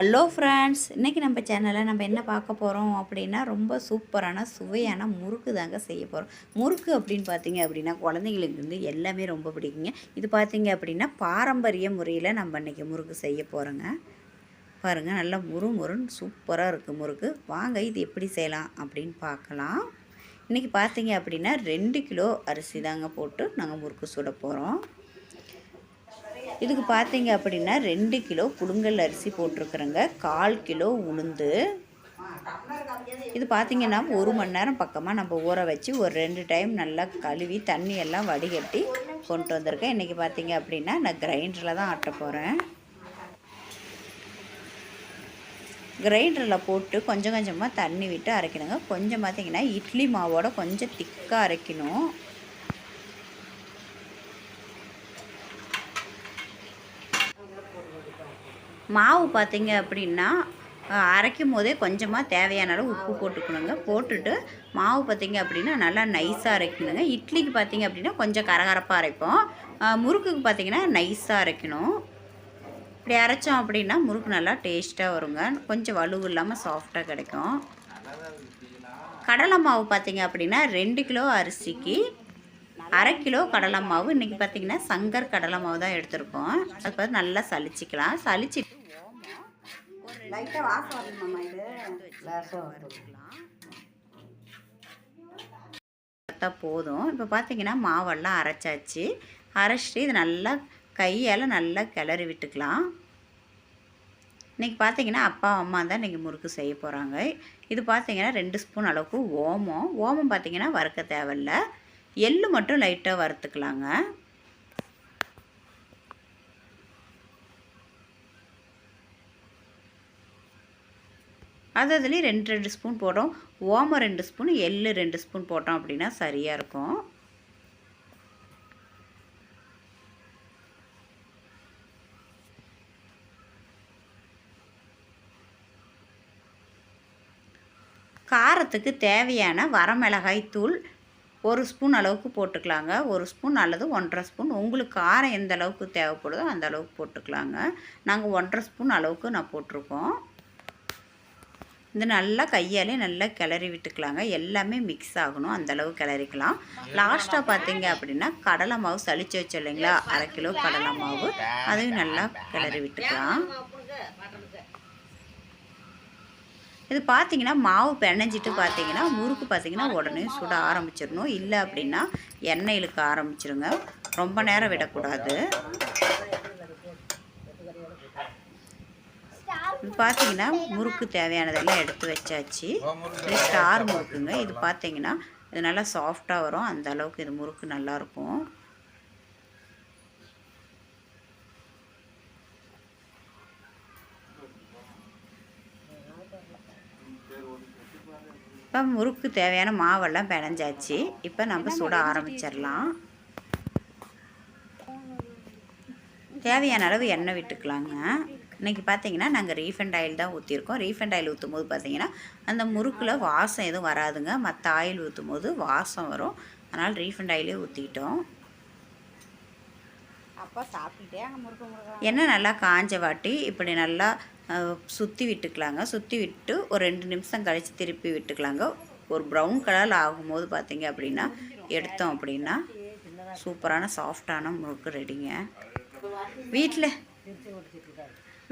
Hello friends இன்றைக்கி நம்ம சேனலில் நம்ம என்ன பார்க்க போகிறோம் அப்படின்னா ரொம்ப சூப்பரான சுவையான முறுக்கு தாங்க செய்ய போகிறோம் முறுக்கு அப்படின்னு பார்த்தீங்க அப்படின்னா குழந்தைங்களுக்கு வந்து எல்லாமே ரொம்ப பிடிக்குங்க. இது பார்த்தீங்க அப்படின்னா பாரம்பரிய முறையில் நம்ம இன்றைக்கி முறுக்கு செய்ய போகிறோங்க பாருங்கள் நல்லா முறு முருன்னு சூப்பராக இருக்குது முறுக்கு. வாங்க இது எப்படி செய்யலாம் அப்படின்னு பார்க்கலாம். இன்றைக்கி பார்த்தீங்க அப்படின்னா ரெண்டு கிலோ அரிசி தாங்க போட்டு நாங்கள் முறுக்கு சுட போகிறோம் இதுக்கு பார்த்தீங்க அப்படின்னா ரெண்டு கிலோ புழுங்கல் அரிசி போட்டிருக்குறேங்க. கால் கிலோ உளுந்து. இது பார்த்தீங்கன்னா ஒரு மணி நேரம் பக்கமாக நம்ம ஊற வச்சு ஒரு ரெண்டு டைம் நல்லா கழுவி தண்ணி எல்லாம் வடிகட்டி கொண்டு வந்திருக்கேன். இன்றைக்கி பார்த்தீங்க அப்படின்னா நான் கிரைண்டரில் தான் ஆட்ட போகிறேன் கிரைண்டரில் போட்டு கொஞ்சம் கொஞ்சமாக தண்ணி விட்டு அரைக்கணுங்க. கொஞ்சம் பார்த்தீங்கன்னா இட்லி மாவோட கொஞ்சம் திக்காக அரைக்கணும். மாவு பார்த்தீங்க அப்படின்னா அரைக்கும் போதே கொஞ்சமாக தேவையான அளவு உப்பு போட்டுக்கணுங்க. போட்டுட்டு மாவு பார்த்தீங்க அப்படின்னா நல்லா நைஸாக அரைக்கணுங்க. இட்லிக்கு பார்த்தீங்க அப்படின்னா கொஞ்சம் கரகரப்பாக அரைப்போம். முறுக்குக்கு பார்த்தீங்கன்னா நைஸாக அரைக்கணும். இப்படி அரைச்சோம் அப்படின்னா முறுக்கு நல்லா டேஸ்ட்டாக வருங்க. கொஞ்சம் வலுவு இல்லாமல் சாஃப்டாக கிடைக்கும். கடலை மாவு பார்த்தீங்க அப்படின்னா ரெண்டு கிலோ அரிசிக்கு அரை கிலோ கடலை மாவு. இன்றைக்கி பார்த்தீங்கன்னா சங்கர் கடலை மாவு தான் எடுத்திருக்கோம். அது பார்த்து நல்லா சளிச்சிக்கலாம். சளிச்சு லைட்டாக வாசம் வரணுமாம்மா இது? வாசம் வறுத்துக்கலாம் பார்த்தா போதும். இப்போ பார்த்தீங்கன்னா மாவெல்லாம் அரைச்சாச்சு. அரைச்சிட்டு இது நல்லா கையால் நல்லா கிளறி விட்டுக்கலாம். இன்றைக்கி பார்த்தீங்கன்னா அப்பா அம்மா தான் இன்றைக்கி முறுக்கு செய்ய போகிறாங்க இது பார்த்தீங்கன்னா ரெண்டு ஸ்பூன் அளவுக்கு ஓமம். ஓமம் பார்த்தீங்கன்னா வறுக்க தேவையில்ல. எள்ளு மட்டும் லைட்டாக வறுத்துக்கலாங்க. அது அதுலேயும் ரெண்டு ரெண்டு ஸ்பூன் போட்டோம் ஓமம் ரெண்டு ஸ்பூன் எள்ளு ரெண்டு ஸ்பூன் போட்டோம் அப்படின்னா சரியாக இருக்கும். காரத்துக்கு தேவையான வரமிளகாய் தூள் ஒரு ஸ்பூன் அளவுக்கு போட்டுக்கலாங்க. ஒரு ஸ்பூன் அல்லது ஒன்றரை ஸ்பூன். உங்களுக்கு காரம் எந்த அளவுக்கு தேவைப்படுதோ அந்த அளவுக்கு போட்டுக்கலாங்க. நாங்கள் ஒன்றரை ஸ்பூன் அளவுக்கு நான் போட்டிருக்கோம். இது நல்லா கையாலே நல்லா கிளறி விட்டுக்கலாங்க. எல்லாமே மிக்ஸ் ஆகணும். அந்த அளவு கிளறிக்கலாம். லாஸ்ட்டாக பார்த்தீங்க அப்படின்னா கடலை மாவு சளிச்சு வச்சு இல்லைங்களா? அரை கிலோ கடலை மாவு. அதையும் நல்லா கிளறி விட்டுக்கலாம். இது பார்த்தீங்கன்னா மாவு பிணைஞ்சிட்டு பார்த்தீங்கன்னா முறுக்கு பார்த்தீங்கன்னா உடனே சுட ஆரம்பிச்சிடணும். இல்லை அப்படின்னா எண்ணெய் இழுக்க ஆரம்பிச்சிருங்க. ரொம்ப நேரம் விடக்கூடாது இது பார்த்தீங்கன்னா முறுக்கு தேவையானதெல்லாம் எடுத்து வச்சாச்சு. இது ஸ்டார் முறுக்குங்க. இது பார்த்தீங்கன்னா இது நல்லா சாஃப்டாக வரும். அந்த அளவுக்கு இது முறுக்கு நல்லாயிருக்கும் இப்போ முறுக்கு தேவையான மாவெல்லாம் பிணைஞ்சாச்சு இப்போ நம்ம சுட ஆரம்பிச்சிடலாம். தேவையான அளவு எண்ணெய் விட்டுக்கலாங்க. இன்றைக்கி பார்த்தீங்கன்னா நாங்கள் ரீஃபண்ட் ஆயில் தான் ஊற்றிருக்கோம் ரீஃபண்ட் ஆயில் ஊற்றும் போது பார்த்தீங்கன்னா அந்த முறுக்கில் வாசம் எதுவும் வராதுங்க. மற்ற ஆயில் ஊற்றும் போது வாசம் வரும். அதனால் ரீஃபண்ட் ஆயிலே ஊற்றிக்கிட்டோம் அப்பா சாப்பிட்டுட்டே முறுக்கு முறுக்கு. எண்ணெய் நல்லா காஞ்ச வாட்டி இப்படி நல்லா சுற்றி விட்டுக்கலாங்க. சுற்றி விட்டு ஒரு ரெண்டு நிமிஷம் கழித்து திருப்பி விட்டுக்கலாங்க. ஒரு ப்ரௌன் கலரில் ஆகும்போது பார்த்தீங்க அப்படின்னா எடுத்தோம் அப்படின்னா சூப்பரான சாஃப்டான முறுக்கு ரெடிங்க வீட்டில்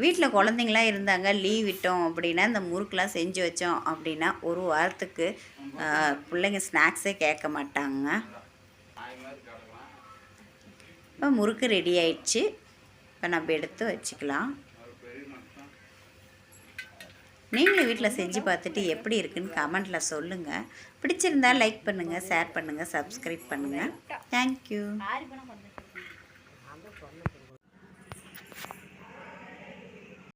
வீட்டில் குழந்தைங்களாம் இருந்தாங்க லீவ் விட்டோம் அப்படின்னா இந்த முறுக்கெலாம் செஞ்சு வச்சோம் அப்படின்னா ஒரு வாரத்துக்கு பிள்ளைங்க ஸ்நாக்ஸே கேட்க மாட்டாங்க. இப்போ முறுக்கு ரெடி ஆயிடுச்சு. இப்போ நம்ம எடுத்து வச்சுக்கலாம். நீங்களும் வீட்டில் செஞ்சு பார்த்துட்டு எப்படி இருக்குன்னு கமெண்ட்டில் சொல்லுங்கள் பிடிச்சிருந்தா லைக் பண்ணுங்கள் ஷேர் பண்ணுங்கள் சப்ஸ்கிரைப் பண்ணுங்கள் தேங்க்யூ